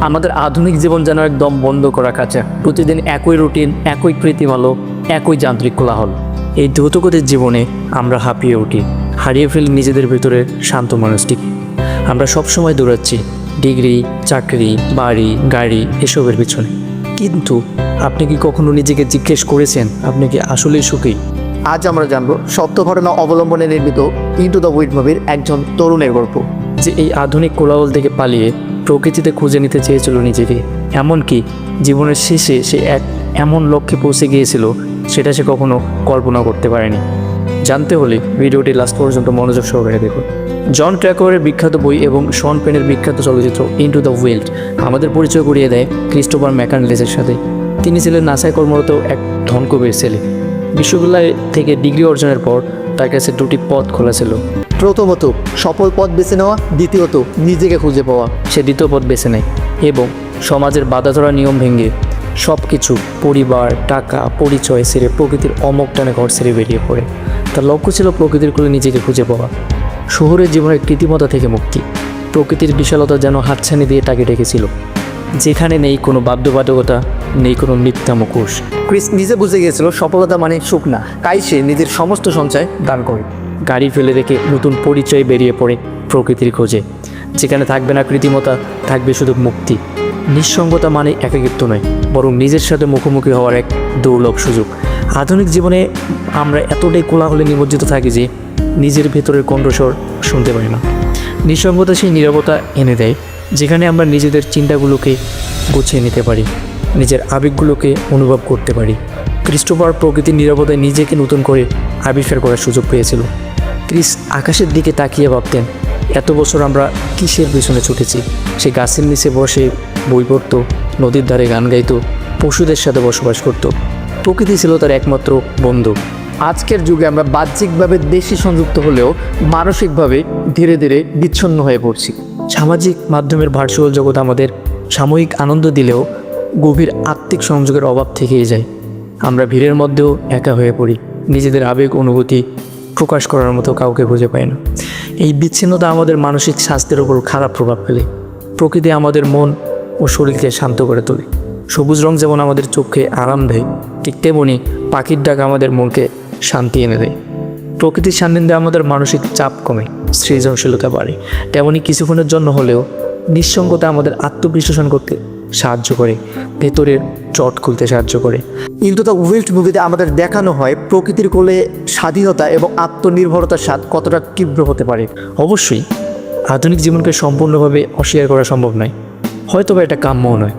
আমাদের আধুনিক জীবন যেন একদম বন্ধ করা কাছে প্রতিদিন একই রুটিন একই কৃত্রিমালো একই যান্ত্রিক কোলাহল। এই দ্রুতগতির জীবনে আমরা হাঁপিয়ে উঠি। হারিয়ে ফেলি নিজেদের ভিতরে শান্ত মানুষটিকে আমরা সবসময় দৌড়াচ্ছি ডিগ্রি চাকরি বাড়ি গাড়ি এসবের পিছনে। কিন্তু আপনি কি কখনো নিজেকে জিজ্ঞেস করেছেন আপনি কি আসলেই সুখী? আজ আমরা জানব সত্য ঘটনা অবলম্বনে নির্মিত ইন্টু দ্য উইড মুভির একজন তরুণের গল্প। যে এই আধুনিক কোলাহল থেকে পালিয়ে প্রকৃতিতে খুঁজে নিতে চেয়েছিল নিজেকে। এমনকি জীবনের শেষে সে এক এমন লক্ষ্যে পৌঁছে গিয়েছিল, সেটা সে কখনো কল্পনা করতে পারেনি। জানতে হলে ভিডিওটি লাস্ট পর্যন্ত মনোযোগ সহকারে দেখুন। জন ট্র্যাকোয়ারের বিখ্যাত বই এবং শন পেনের বিখ্যাত চলচ্চিত্র ইন্টু দ্য ওয়েল্ড আমাদের পরিচয় করিয়ে দেয় ক্রিস্টোফার ম্যাকানলেসের সাথে। তিনি ছিলেন নাসায় কর্মরত এক ধনকুবের ছেলে। বিশ্ববিদ্যালয় থেকে ডিগ্রি অর্জনের পর তার কাছে দুটি পথ খোলা ছিল। প্রথমত সফল পথ বেছে নেওয়া দ্বিতীয়ত নিজেকে খুঁজে পাওয়া। সে দ্বিতীয় পথ বেছে নেয় এবং সমাজের বাধা ধরা নিয়ম ভেঙে সব কিছু পরিবার টাকা পরিচয় সেরে প্রকৃতির অমক টানে ঘর সেরে বেরিয়ে পড়ে। তার লক্ষ্য ছিল প্রকৃতির কোলে নিজেকে খুঁজে পাওয়া। শহরের জীবনের কৃত্রিমতা থেকে মুক্তি। প্রকৃতির বিশালতা যেন হাতছানি দিয়ে তাকে ডেকেছিল। যেখানে নেই কোনো বাধ্যবাধকতা নেই কোনো মিথ্যা মুখোশ। ক্রিস নিজে বুঝে গিয়েছিল সফলতা মানে সুখ না। তাই সে নিজের সমস্ত সঞ্চয় দান করে। গাড়ি ফেলে রেখে নতুন পরিচয় বেরিয়ে পড়ে প্রকৃতির খোঁজে। যেখানে থাকবে না কৃত্রিমতা থাকবে শুধু মুক্তি। নিঃসঙ্গতা মানে একাকিত্ব নয়, বরং নিজের সাথে মুখোমুখি হওয়ার এক দুর্লভ সুযোগ। আধুনিক জীবনে আমরা এতটাই কোলাহলে নিমজ্জিত থাকি যে নিজের ভেতরের কণ্ঠস্বর শুনতে পারি না। নিঃসঙ্গতা সেই নীরবতা এনে দেয়, যেখানে আমরা নিজেদের চিন্তাগুলোকে গুছিয়ে নিতে পারি, নিজের আবেগগুলোকে অনুভব করতে পারি। ক্রিস্টোফার প্রকৃতির নিরাপদায় নিজেকে নতুন করে আবিষ্কার করার সুযোগ পেয়েছিল। ক্রিস আকাশের দিকে তাকিয়ে ভাবতেন, এত বছর আমরা কিসের পিছনে ছুটেছি? সে গাছের নিচে বসে বই পড়তো, নদীর ধারে গান গাইতো, পশুদের সাথে বসবাস করত। প্রকৃতি ছিল তার একমাত্র বন্ধু। আজকের যুগে আমরা বাহ্যিকভাবে দেশি সংযুক্ত হলেও মানসিকভাবে ধীরে ধীরে বিচ্ছন্ন হয়ে পড়ছি। সামাজিক মাধ্যমের ভার্চুয়াল জগৎ আমাদের সাময়িক আনন্দ দিলেও গভীর আত্মিক সংযোগের অভাব থেকেই যায়। আমরা ভিড়ের মধ্যেও একা হয়ে পড়ি। নিজেদের আবেগ, অনুভূতি প্রকাশ করার মতো কাউকে খুঁজে পাই না। এই বিচ্ছিন্নতা আমাদের মানসিক স্বাস্থ্যের উপর খারাপ প্রভাব ফেলে। প্রকৃতি আমাদের মন ও শরীরকে শান্ত করে তোলে। সবুজ রং যেমন আমাদের চোখে আরাম দেয়, ঠিক তেমনি পাখির ডাক আমাদের মনকে শান্তি এনে দেয়। প্রকৃতির সান্নিধ্যে আমাদের মানসিক চাপ কমে, সৃজনশীলতা বাড়ে। তেমনি কিছুক্ষণের জন্য হলেও নিঃসঙ্গতা আমাদের আত্মবিশ্লেষণ করতে সাহায্য করে ভেতরের চট খুলতে সাহায্য করে। কিন্তু দ্য উইল্ড মুভিতে আমাদের দেখানো হয় প্রকৃতির কোলে স্বাধীনতা এবং আত্মনির্ভরতার স্বাদ কতটা তীব্র হতে পারে। অবশ্যই আধুনিক জীবনকে সম্পূর্ণভাবে অস্বীকার করা সম্ভব নয়। হয়তো বা এটা কাম্যও নয়।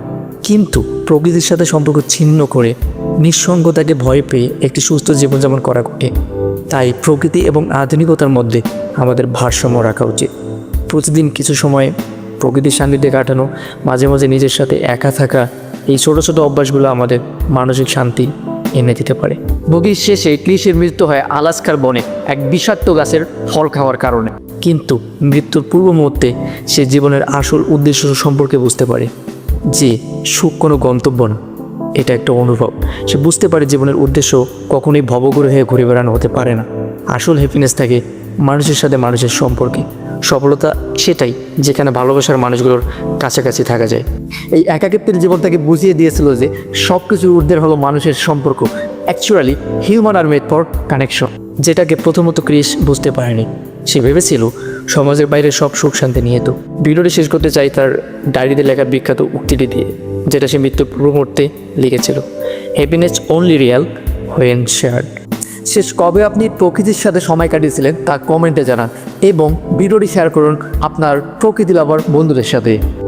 কিন্তু প্রকৃতির সাথে সম্পর্ক ছিন্ন করে নিঃসঙ্গতাকে ভয় পেয়ে একটি সুস্থ জীবনযাপন করা কঠিন। তাই প্রকৃতি এবং আধুনিকতার মধ্যে আমাদের ভারসাম্য রাখা উচিত। প্রতিদিন কিছু সময় প্রকৃতির সান্নিধ্যে কাটানো মাঝে মাঝে নিজের সাথে একা থাকা এই ছোটো ছোটো অভ্যাসগুলো আমাদের মানসিক শান্তি এনে দিতে পারে। বগির শেষে ক্লিশের মৃত্যু হয় আলাস্কার বনে এক বিষাক্ত গাছের ফল খাওয়ার কারণে। কিন্তু মৃত্যুর পূর্ব মুহূর্তে সে জীবনের আসল উদ্দেশ্য সম্পর্কে বুঝতে পারে যে সুখ কোনো গন্তব্য না এটা একটা অনুভব। সে বুঝতে পারে জীবনের উদ্দেশ্য কখনোই ভবগ্রহে ঘুরে বেড়ানো হতে পারে না। আসল হ্যাপিনেস থাকে মানুষের সাথে মানুষের সম্পর্কে। সফলতা সেটাই, যেখানে ভালোবাসার মানুষগুলোর কাছাকাছি থাকা যায়। এই একাকিত্বের জীবন তাকে বুঝিয়ে দিয়েছিল যে সব কিছুর ঊর্ধ্বের হলো মানুষের সম্পর্ক actually human are made for connection যেটাকে প্রথমত ক্রিস বুঝতে পারেনি। সে ভেবেছিল, সমাজের বাইরে সব সুখ শান্তি নিয়ে তো। ভিডিওটি শেষ করতে চাই তার ডায়েরিতে লেখা বিখ্যাত উক্তিটি দিয়ে, যেটা সে মৃত্যু মুহূর্তে লিখেছিল happiness only real when shared শেষ কবে আপনি প্রকৃতির সাথে সময় কাটিয়েছিলেন তা কমেন্টে জানান এবং ভিডিওটি শেয়ার করুন আপনার প্রকৃতি লাভার বন্ধুদের সাথে।